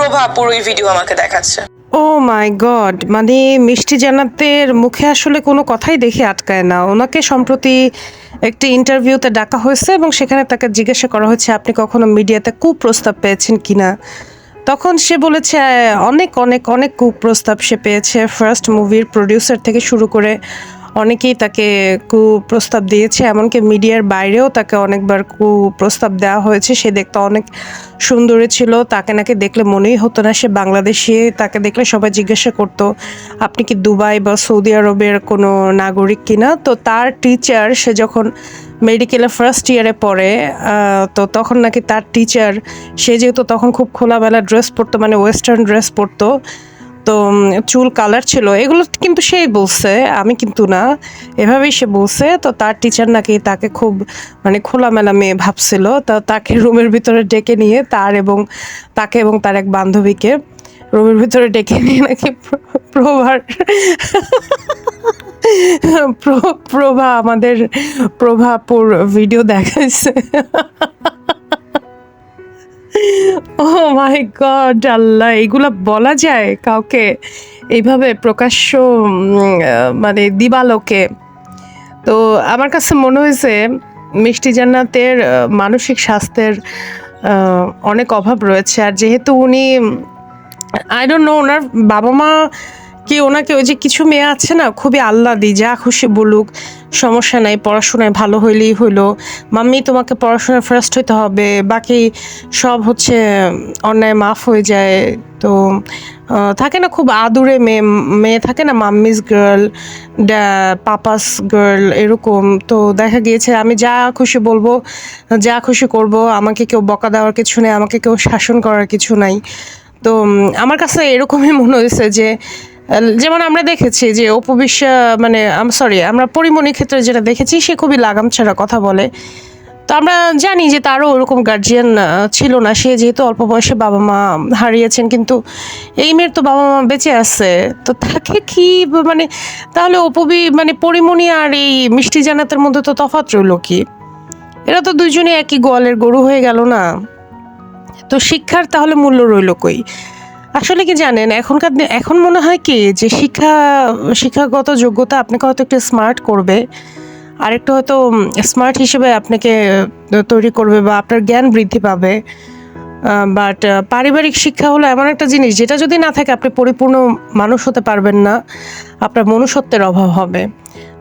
প্রভা পুরো ভিডিও আমাকে দেখাচ্ছে। ও মাই গড মানে মিষ্টি জান্নাতের মুখে আসলে কোনো কথাই দেখে আটকায় না। ওনাকে সম্প্রতি একটি ইন্টারভিউতে ডাকা হয়েছে এবং সেখানে তাকে জিজ্ঞাসা করা হয়েছে, আপনি কখনো মিডিয়াতে কুপ্রস্তাব পেয়েছেন কিনা? তখন সে বলেছে, অনেক অনেক অনেক কুপ্রস্তাব সে পেয়েছে। ফার্স্ট মুভির প্রডিউসার থেকে শুরু করে অনেকেই তাকে কুপ্রস্তাব দিয়েছে, এমনকি মিডিয়ার বাইরেও তাকে অনেকবার কুপ্রস্তাব দেওয়া হয়েছে। সে দেখতে অনেক সুন্দরী ছিল, তাকে নাকি দেখলে মনেই হতো না সে বাংলাদেশি, তাকে দেখলে সবাই জিজ্ঞাসা করতো, আপনি কি দুবাই বা সৌদি আরবের কোনো নাগরিক কিনা? তো তার টিচার সে যখন মেডিকেলে ফার্স্ট ইয়ারে পড়ে তো তখন নাকি তার টিচার সে যেহেতু তখন খুব খোলামেলা ড্রেস পরতো মানে ওয়েস্টার্ন ড্রেস পরতো তো চুল কালার ছিল। এগুলো কিন্তু সেই বলছে, আমি কিন্তু না, এভাবেই সে বলছে। তো তার টিচার নাকি তাকে খুব মানে খোলামেলা মেয়ে ভাবছিল। তো তাকে রুমের ভিতরে ডেকে নিয়ে তার এবং তাকে এবং তার এক বান্ধবীকে রুমের ভিতরে ডেকে নিয়ে নাকি প্র- প্রভার প্রভা আমাদের প্রভাপুর ভিডিও দেখাইছে। ও মাই গড আল্লাহ, এগুলো বলা যায় কাউকে? এইভাবে প্রকাশ্য মানে দিবালোকে। তো আমার কাছে মনে হয়েছে মিষ্টি জান্নাতের মানসিক স্বাস্থ্যের অনেক অভাব রয়েছে। আর যেহেতু উনি আই ডোন্ট নো ওনার বাবা মা কি ওনাকে ওই যে কিছু মেয়ে আছে না, খুবই আল্লাদি যা খুশি বলুক, সমস্যা নাই, পড়াশোনায় ভালো হইলেই হইল। মাম্মি, তোমাকে পড়াশোনায় ফার্স্ট হইতে হবে, বাকি সব হচ্ছে অন্যায় মাফ হয়ে যায়। তো থাকে না খুব আদুরে মেয়ে মেয়ে থাকে না, মাম্মিস গার্ল পাপাস গার্ল এরকম। তো দেখা গিয়েছে, আমি যা খুশি বলব, যা খুশি করব, আমাকে কেউ বকা দেওয়ার কিছু নেই, আমাকে কেউ শাসন করার কিছু নাই। তো আমার কাছে এরকমই মনে হয়েছে যে যেমন আমরা দেখেছি যে অপবিশ্বা মানে সরি আমরা পরিমণির ক্ষেত্রে যেটা দেখেছি সে খুবই লাগাম ছাড়া কথা বলে। তো আমরা জানি যে তারও ওরকম গার্জিয়ান ছিল না। সে যেহেতু অল্প বয়সে বাবা মা হারিয়েছেন, কিন্তু এই মেয়ের তো বাবা মা বেঁচে আছে। তো তাকে কি মানে তাহলে অপবি মানে পরিমণি আর এই মিষ্টি জানাতের মধ্যে তো তফাৎ রইল কি? এরা তো দুইজনে একই গোয়ালের গরু হয়ে গেল না? তো শিক্ষার তাহলে মূল্য রইল কই? আসলে কি জানেন, এখনকার এখন মনে হয় কি যে শিক্ষা, শিক্ষাগত যোগ্যতা আপনাকে হয়তো একটু স্মার্ট করবে আর একটু হয়তো স্মার্ট হিসেবে আপনাকে তৈরি করবে বা আপনার জ্ঞান বৃদ্ধি পাবে। বাট পারিবারিক শিক্ষা হলো এমন একটা জিনিস, যেটা যদি না থাকে আপনি পরিপূর্ণ মানুষ হতে পারবেন না, আপনার মনুষ্যত্বের অভাব হবে।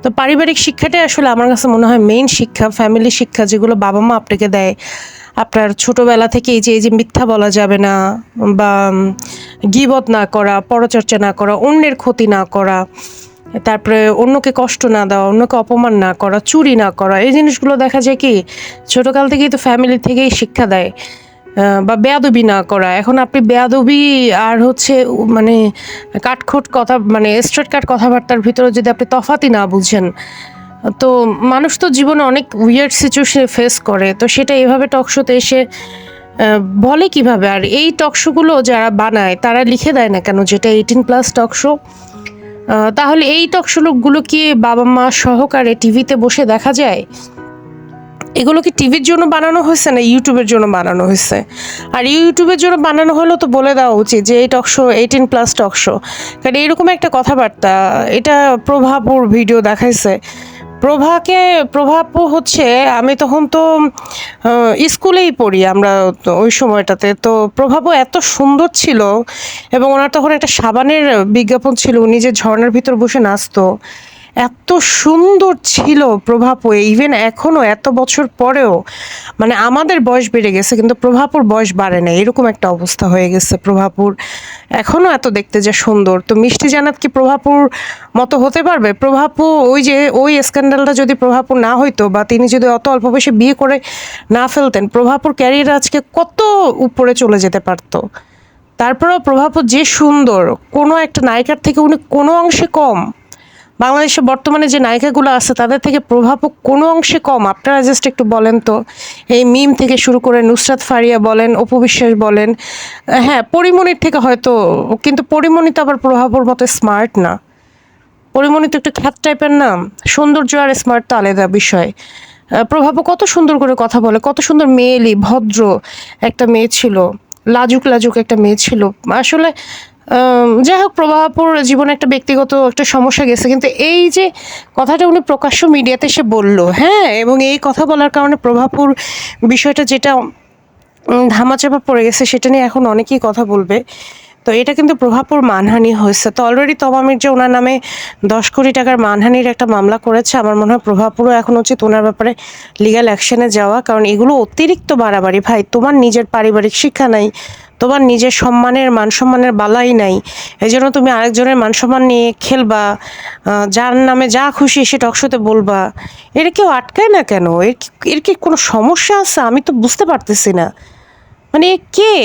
তো পারিবারিক শিক্ষাটাই আসলে আমার কাছে মনে হয় মেইন শিক্ষা ফ্যামিলি শিক্ষা যেগুলো বাবা মা আপনাকে দেয়। আপনার ছোটোবেলা থেকে এই যে এই যে মিথ্যা বলা যাবে না, বা গিবত না করা, পরচর্চা না করা, অন্যের ক্ষতি না করা, তারপরে অন্যকে কষ্ট না দেওয়া, অন্যকে অপমান না করা, চুরি না করা, এই জিনিসগুলো দেখা যায় কি, ছোটোকাল থেকেই তো ফ্যামিলি থেকেই শিক্ষা দেয় বা বেয়াদবি না করা। এখন আপনি বেয়াদবি আর হচ্ছে মানে কাটখোট কথা মানে স্ট্রেট কাট কথাবার্তার ভিতরে যদি আপনি তফাতি না বুঝেন, তো মানুষ তো জীবনে অনেক উইয়ার্ড সিচুয়েশন ফেস করে, তো সেটা এভাবে টকশোতে এসে বলে কীভাবে? আর এই টকশোগুলো যারা বানায়, তারা লিখে দেয় না কেন যেটা এইটিন প্লাস টকশো তাহলে এই টকশোগুলো কি বাবা মা সহকারে টিভিতে বসে দেখা যায়? এগুলো কি টিভির জন্য বানানো হয়েছে না ইউটিউবের জন্য বানানো হয়েছে? আর ইউটিউবের জন্য বানানো হলেও তো বলে দেওয়া উচিত যে এই টকশো এইটিন প্লাস টকশো কারণ এরকম একটা কথাবার্তা, এটা প্রভাবুর ভিডিও দেখাইছে। প্রভাকে প্রভাব হচ্ছে, আমি তখন তো স্কুলেই পড়ি আমরা ওই সময়টাতে। তো প্রভাবও এত সুন্দর ছিল এবং ওনার তখন একটা সাবানের বিজ্ঞাপন ছিল, উনি যে ঝর্ণার ভিতর বসে নাচতো। এত সুন্দর ছিল প্রভাপু ইভেন এখনও, এত বছর পরেও। মানে আমাদের বয়স বেড়ে গেছে, কিন্তু প্রভাপুর বয়স বাড়ে না এরকম একটা অবস্থা হয়ে গেছে প্রভাপুর। এখনও এত দেখতে যে সুন্দর। তো মিষ্টি জানাত কি প্রভাপুর মতো হতে পারবে? প্রভাপু, ওই যে, ওই স্ক্যান্ডালটা যদি প্রভাপুর না হইতো, বা তিনি যদি অত অল্প বয়সে বিয়ে করে না ফেলতেন, প্রভাপুর ক্যারিয়ার আজকে কত উপরে চলে যেতে পারতো? তারপরেও প্রভাপু যে সুন্দর, কোনো একটা নায়িকার থেকে উনি কোনো অংশে কম। বাংলাদেশে বর্তমানে যে নায়িকাগুলো আছে, তাদের থেকে প্রভাবও কোনো অংশে কম। আপনারা জাস্ট একটু বলেন তো। এই মিম থেকে শুরু করে নুসরাত ফারিয়া বলেন, অপু বিশ্বাস বলেন হ্যাঁ পরিমণির থেকে হয়তো, কিন্তু পরিমণি তো আবার প্রভাবর মতো স্মার্ট না। পরিমণি তো একটু খ্যাত টাইপের না সৌন্দর্য আর স্মার্ট তো আলাদা বিষয়। প্রভাবও কত সুন্দর করে কথা বলে, কত সুন্দর মেয়েলি, ভদ্র একটা মেয়ে ছিল লাজুক লাজুক একটা মেয়ে ছিল। আসলে যাই হোক, প্রভাপুর জীবনে একটা ব্যক্তিগত একটা সমস্যা গেছে। কিন্তু এই যে কথাটা উনি প্রকাশ্য মিডিয়াতে এসে বলল হ্যাঁ এবং এই কথা বলার কারণে প্রভাপুর বিষয়টা যেটা ধামাচাপা পড়ে গেছে, সেটা নিয়ে এখন অনেকেই কথা বলবে। তো এটা কিন্তু প্রভাবপুর মানহানি হয়েছে। তো অলরেডি তবা মির্জা ওনার নামে দশ কোটি টাকার মানহানির একটা মামলা করেছে, আমার মনে হয় প্রভাবপুরও এখন উচিত ওনার ব্যাপারে লিগ্যাল অ্যাকশনে যাওয়া, কারণ এগুলো অতিরিক্ত বাড়াবাড়ি। ভাই, তোমার নিজের পারিবারিক শিক্ষা নাই তোমার নিজের সম্মানের মান সম্মানের বালাই নাই। এই জন্য তুমি আরেকজনের মান সম্মান নিয়ে খেলবা যার নামে যা খুশি সে টকশোতে বলবা। এর কেউ আটকায় না কেন? এর এর কি কোনো সমস্যা আছে? আমি তো বুঝতে পারতেছি না। মানে কে?